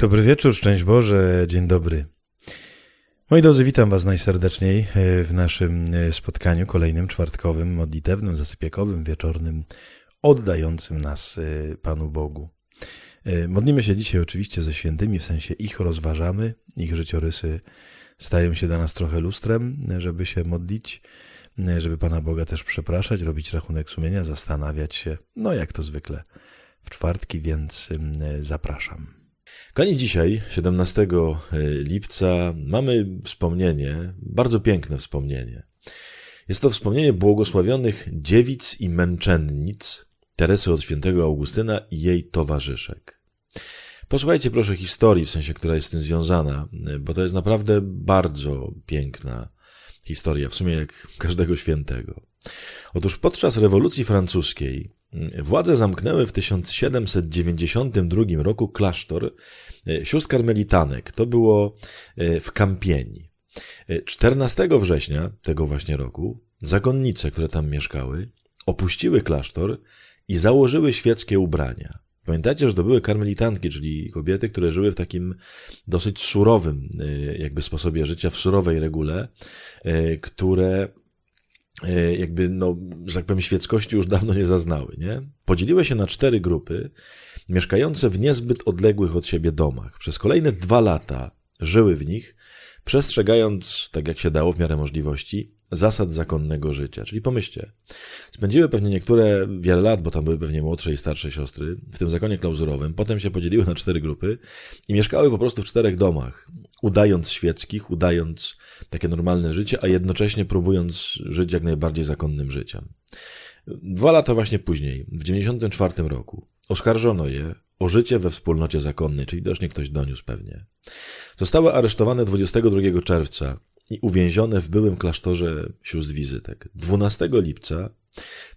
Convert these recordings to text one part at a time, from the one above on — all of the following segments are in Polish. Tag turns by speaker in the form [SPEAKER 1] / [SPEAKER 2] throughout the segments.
[SPEAKER 1] Dobry wieczór, szczęść Boże, dzień dobry. Moi drodzy, witam Was najserdeczniej e, w naszym e, spotkaniu kolejnym, czwartkowym, modlitewnym, zasypiekowym, wieczornym, oddającym nas e, Panu Bogu. Modlimy się dzisiaj oczywiście ze świętymi, w sensie ich rozważamy, ich życiorysy stają się dla nas trochę lustrem, żeby się modlić, żeby Pana Boga też przepraszać, robić rachunek sumienia, zastanawiać się, no jak to zwykle w czwartki, więc zapraszam. Koni dzisiaj, 17 e, lipca, mamy wspomnienie, bardzo piękne wspomnienie. Jest to wspomnienie błogosławionych dziewic i męczennic Teresy od świętego Augustyna i jej towarzyszek. Posłuchajcie proszę historii, w sensie, która jest z tym związana, bo to jest naprawdę bardzo piękna historia, w sumie jak każdego świętego. Otóż podczas rewolucji francuskiej Władze zamknęły w 1792 roku klasztor e, sióstr karmelitanek. To było e, w Kampieni. 14 e, września tego właśnie roku zakonnice, które tam mieszkały, opuściły klasztor i założyły świeckie ubrania. Pamiętacie, że to były karmelitantki, czyli kobiety, które żyły w takim dosyć surowym jakby sposobie życia, w surowej regule, które jakby, no, że tak powiem, świeckości już dawno nie zaznały, nie? Podzieliły się na cztery grupy, mieszkające w niezbyt odległych od siebie domach. Przez kolejne dwa lata żyły w nich, przestrzegając, tak jak się dało w miarę możliwości, zasad zakonnego życia. Czyli pomyślcie, spędziły pewnie niektóre wiele lat, bo tam były pewnie młodsze i starsze siostry, w tym zakonie klauzurowym, potem się podzieliły na cztery grupy i mieszkały po prostu w czterech domach, udając świeckich, udając takie normalne życie, a jednocześnie próbując żyć jak najbardziej zakonnym życiem. Dwa lata właśnie później, w 94 roku, oskarżono je o życie we wspólnocie zakonnej, czyli nie ktoś doniósł pewnie. Zostały aresztowane 22 czerwca i uwięzione w byłym klasztorze sióstr wizytek. 12 lipca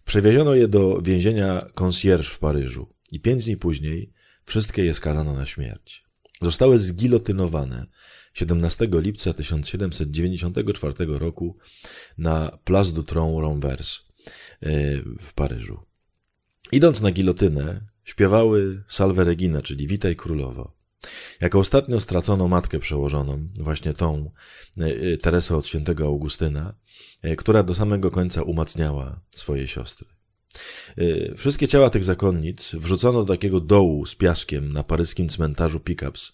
[SPEAKER 1] przewieziono je do więzienia concierge w Paryżu i pięć dni później wszystkie je skazano na śmierć. Zostały zgilotynowane 17 lipca 1794 roku na Place du Tron Renvers e, w Paryżu. Idąc na gilotynę, śpiewały Salve Regina, czyli Witaj Królowo. Jako ostatnio stracono matkę przełożoną, właśnie tą e, e, Teresę od świętego Augustyna, e, która do samego końca umacniała swoje siostry. Wszystkie ciała tych zakonnic wrzucono do takiego dołu z piaskiem na paryskim cmentarzu Pickups,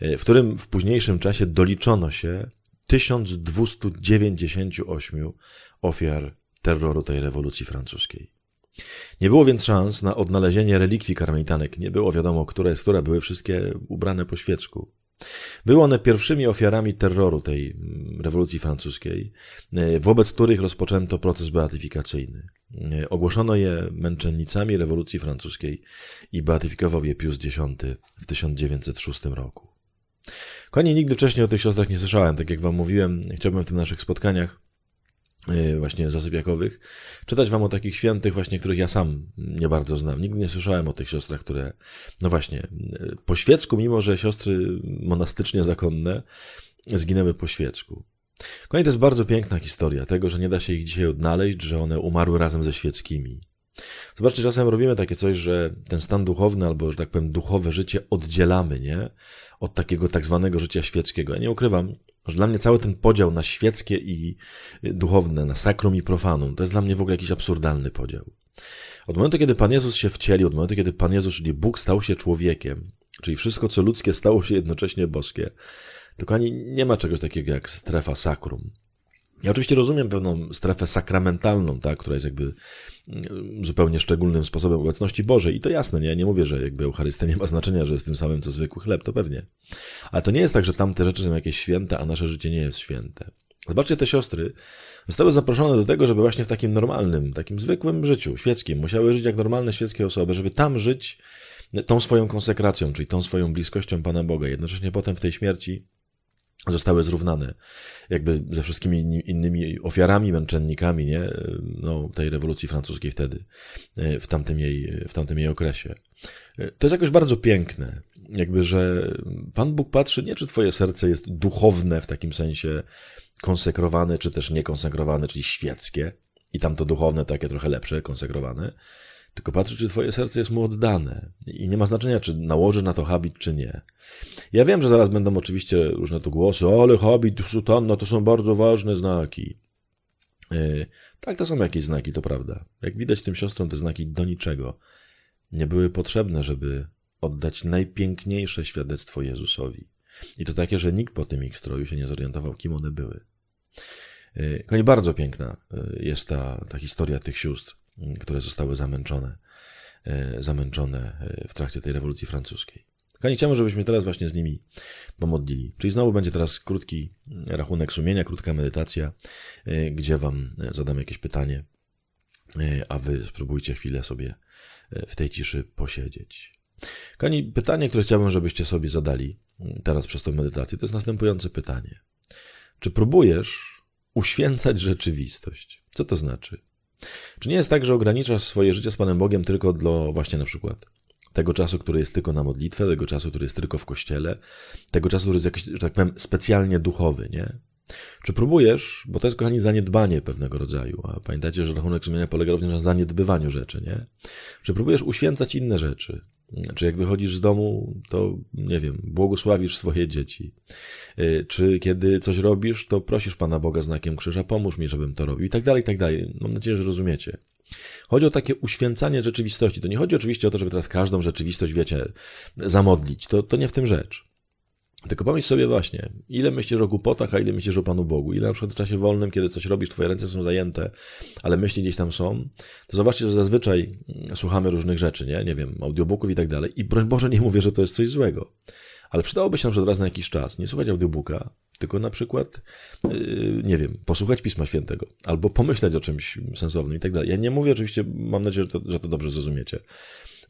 [SPEAKER 1] w którym w późniejszym czasie doliczono się 1298 ofiar terroru tej rewolucji francuskiej. Nie było więc szans na odnalezienie relikwii karmelitanek. Nie było wiadomo, która jest która, były wszystkie ubrane po świecku. Były one pierwszymi ofiarami terroru tej mm, rewolucji francuskiej, e, wobec których rozpoczęto proces beatyfikacyjny. E, ogłoszono je męczennicami rewolucji francuskiej i beatyfikował je Pius X w 1906 roku. Koni nigdy wcześniej o tych siostrach nie słyszałem. Tak jak wam mówiłem, chciałbym w tym naszych spotkaniach właśnie zasypiakowych, czytać wam o takich świętych właśnie, których ja sam nie bardzo znam. Nigdy nie słyszałem o tych siostrach, które, no właśnie, y, po świecku, mimo że siostry monastycznie zakonne, zginęły po świecku. Kolej to jest bardzo piękna historia tego, że nie da się ich dzisiaj odnaleźć, że one umarły razem ze świeckimi. Zobaczcie, czasem robimy takie coś, że ten stan duchowny, albo, że tak powiem, duchowe życie oddzielamy, nie? Od takiego tak zwanego życia świeckiego. Ja nie ukrywam, że dla mnie cały ten podział na świeckie i duchowne, na sakrum i profanum, to jest dla mnie w ogóle jakiś absurdalny podział. Od momentu, kiedy Pan Jezus się wcielił, od momentu, kiedy Pan Jezus, czyli Bóg stał się człowiekiem, czyli wszystko, co ludzkie, stało się jednocześnie boskie, tylko ani nie ma czegoś takiego jak strefa sakrum. Ja oczywiście rozumiem pewną strefę sakramentalną, tak, która jest jakby mm, zupełnie szczególnym sposobem obecności Bożej. I to jasne, nie? Ja nie mówię, że jakby Eucharystia nie ma znaczenia, że jest tym samym co zwykły chleb, to pewnie. Ale to nie jest tak, że tamte rzeczy są jakieś święte, a nasze życie nie jest święte. Zobaczcie, te siostry zostały zaproszone do tego, żeby właśnie w takim normalnym, takim zwykłym życiu świeckim musiały żyć jak normalne świeckie osoby, żeby tam żyć tą swoją konsekracją, czyli tą swoją bliskością Pana Boga. Jednocześnie potem w tej śmierci zostały zrównane jakby ze wszystkimi innymi ofiarami, męczennikami, nie? No, tej rewolucji francuskiej wtedy, w tamtym jej, w tamtym jej okresie. To jest jakoś bardzo piękne, jakby, że Pan Bóg patrzy nie, czy twoje serce jest duchowne w takim sensie konsekrowane, czy też niekonsekrowane, czyli świeckie, i tam to duchowne takie trochę lepsze, konsekrowane, tylko patrzy, czy twoje serce jest mu oddane. I nie ma znaczenia, czy nałoży na to habit, czy nie. Ja wiem, że zaraz będą oczywiście różne tu głosy, ale habit, sutanna to są bardzo ważne znaki. Yy, tak, to są jakieś znaki, to prawda. Jak widać tym siostrom, te znaki do niczego nie były potrzebne, żeby oddać najpiękniejsze świadectwo Jezusowi. I to takie, że nikt po tym ich stroju się nie zorientował, kim one były. Yy, Konie bardzo piękna yy, jest ta, ta historia tych sióstr, które zostały zamęczone, zamęczone w trakcie tej rewolucji francuskiej. Kochani, chciałbym, żebyśmy teraz właśnie z nimi pomodlili. Czyli znowu będzie teraz krótki rachunek sumienia, krótka medytacja, gdzie wam zadam jakieś pytanie, a wy spróbujcie chwilę sobie w tej ciszy posiedzieć. Kochani, pytanie, które chciałbym, żebyście sobie zadali teraz przez tę medytację, to jest następujące pytanie. Czy próbujesz uświęcać rzeczywistość? Co to znaczy? Czy nie jest tak, że ograniczasz swoje życie z Panem Bogiem tylko do właśnie na przykład tego czasu, który jest tylko na modlitwę, tego czasu, który jest tylko w kościele, tego czasu, który jest jakiś, że tak powiem, specjalnie duchowy, nie? Czy próbujesz, bo to jest, kochani, zaniedbanie pewnego rodzaju, a pamiętajcie, że rachunek sumienia polega również na zaniedbywaniu rzeczy, nie? Czy próbujesz uświęcać inne rzeczy? Czy jak wychodzisz z domu, to, nie wiem, błogosławisz swoje dzieci? Y, czy kiedy coś robisz, to prosisz Pana Boga znakiem krzyża, pomóż mi, żebym to robił? I tak dalej, i tak dalej. Mam nadzieję, że rozumiecie. Chodzi o takie uświęcanie rzeczywistości. To nie chodzi oczywiście o to, żeby teraz każdą rzeczywistość, wiecie, zamodlić. To, to nie w tym rzecz. Tylko pomyśl sobie właśnie, ile myślisz o głupotach, a ile myślisz o Panu Bogu. Ile na przykład w czasie wolnym, kiedy coś robisz, twoje ręce są zajęte, ale myśli gdzieś tam są, to zobaczcie, że zazwyczaj słuchamy różnych rzeczy, nie? Nie wiem, audiobooków i tak dalej. I broń Boże, nie mówię, że to jest coś złego. Ale przydałoby się na przykład raz na jakiś czas nie słuchać audiobooka, tylko na przykład, yy, nie wiem, posłuchać Pisma Świętego, albo pomyśleć o czymś sensownym i tak dalej. Ja nie mówię oczywiście, mam nadzieję, że to, że to dobrze zrozumiecie,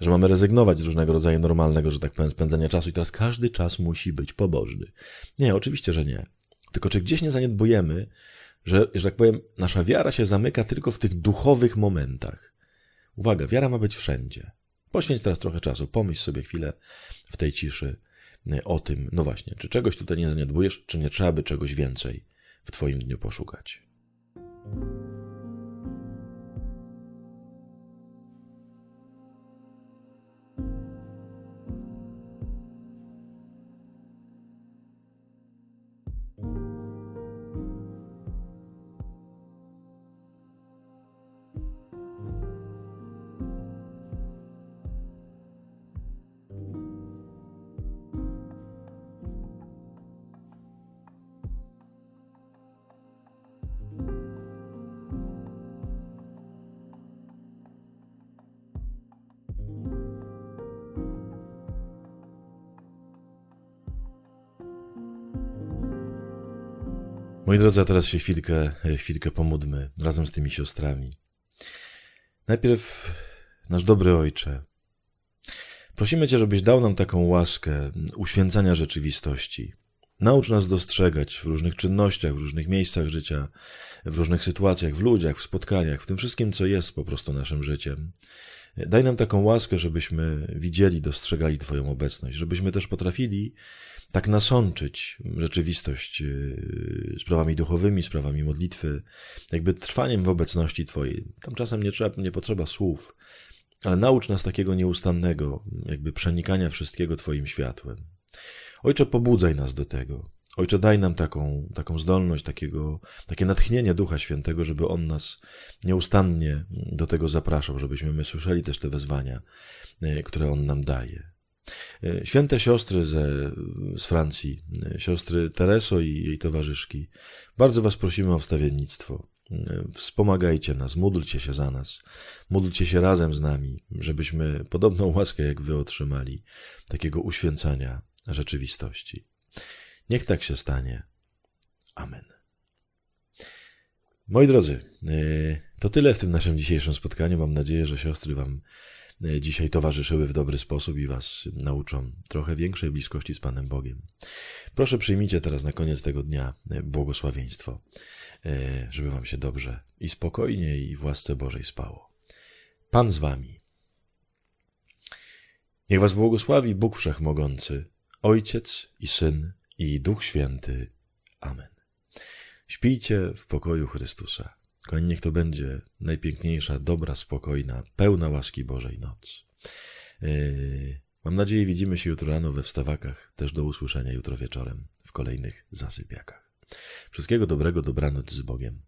[SPEAKER 1] że mamy rezygnować z różnego rodzaju normalnego, że tak powiem, spędzania czasu i teraz każdy czas musi być pobożny. Nie, oczywiście, że nie. Tylko czy gdzieś nie zaniedbujemy, że, że tak powiem, nasza wiara się zamyka tylko w tych duchowych momentach. Uwaga, wiara ma być wszędzie. Poświęć teraz trochę czasu, pomyśl sobie chwilę w tej ciszy o tym, no właśnie, czy czegoś tutaj nie zaniedbujesz, czy nie trzeba by czegoś więcej w Twoim dniu poszukać. Moi drodzy, a teraz się chwilkę, chwilkę pomódmy razem z tymi siostrami. Najpierw, nasz dobry ojcze, prosimy Cię, żebyś dał nam taką łaskę uświęcania rzeczywistości. Naucz nas dostrzegać w różnych czynnościach, w różnych miejscach życia, w różnych sytuacjach, w ludziach, w spotkaniach, w tym wszystkim, co jest po prostu naszym życiem. Daj nam taką łaskę, żebyśmy widzieli, dostrzegali Twoją obecność, żebyśmy też potrafili tak nasączyć rzeczywistość yy, sprawami duchowymi, sprawami modlitwy, jakby trwaniem w obecności Twojej. Tam czasem nie, trzeba, nie potrzeba słów, ale naucz nas takiego nieustannego, jakby przenikania wszystkiego Twoim światłem. Ojcze, pobudzaj nas do tego. Ojcze, daj nam taką, taką zdolność, takiego, takie natchnienie Ducha Świętego, żeby On nas nieustannie do tego zapraszał, żebyśmy my słyszeli też te wezwania, yy, które On nam daje. E, święte siostry ze, z Francji, e, siostry Tereso i jej towarzyszki, bardzo Was prosimy o wstawiennictwo. E, wspomagajcie nas, módlcie się za nas, módlcie się razem z nami, żebyśmy podobną łaskę jak Wy otrzymali, takiego uświęcania rzeczywistości. Niech tak się stanie. Amen. Moi drodzy, to tyle w tym naszym dzisiejszym spotkaniu. Mam nadzieję, że siostry Wam E, dzisiaj towarzyszyły w dobry sposób i Was nauczą trochę większej bliskości z Panem Bogiem. Proszę przyjmijcie teraz na koniec tego dnia e, błogosławieństwo, e, żeby Wam się dobrze i spokojnie i w łasce Bożej spało. Pan z Wami. Niech Was błogosławi Bóg Wszechmogący, Ojciec i Syn i Duch Święty. Amen. Śpijcie w pokoju Chrystusa. Kochani, niech to będzie najpiękniejsza, dobra, spokojna, pełna łaski Bożej noc. Yy, Mam nadzieję, widzimy się jutro rano we wstawakach. Też do usłyszenia jutro wieczorem w kolejnych zasypiakach. Wszystkiego dobrego, dobranoc z Bogiem.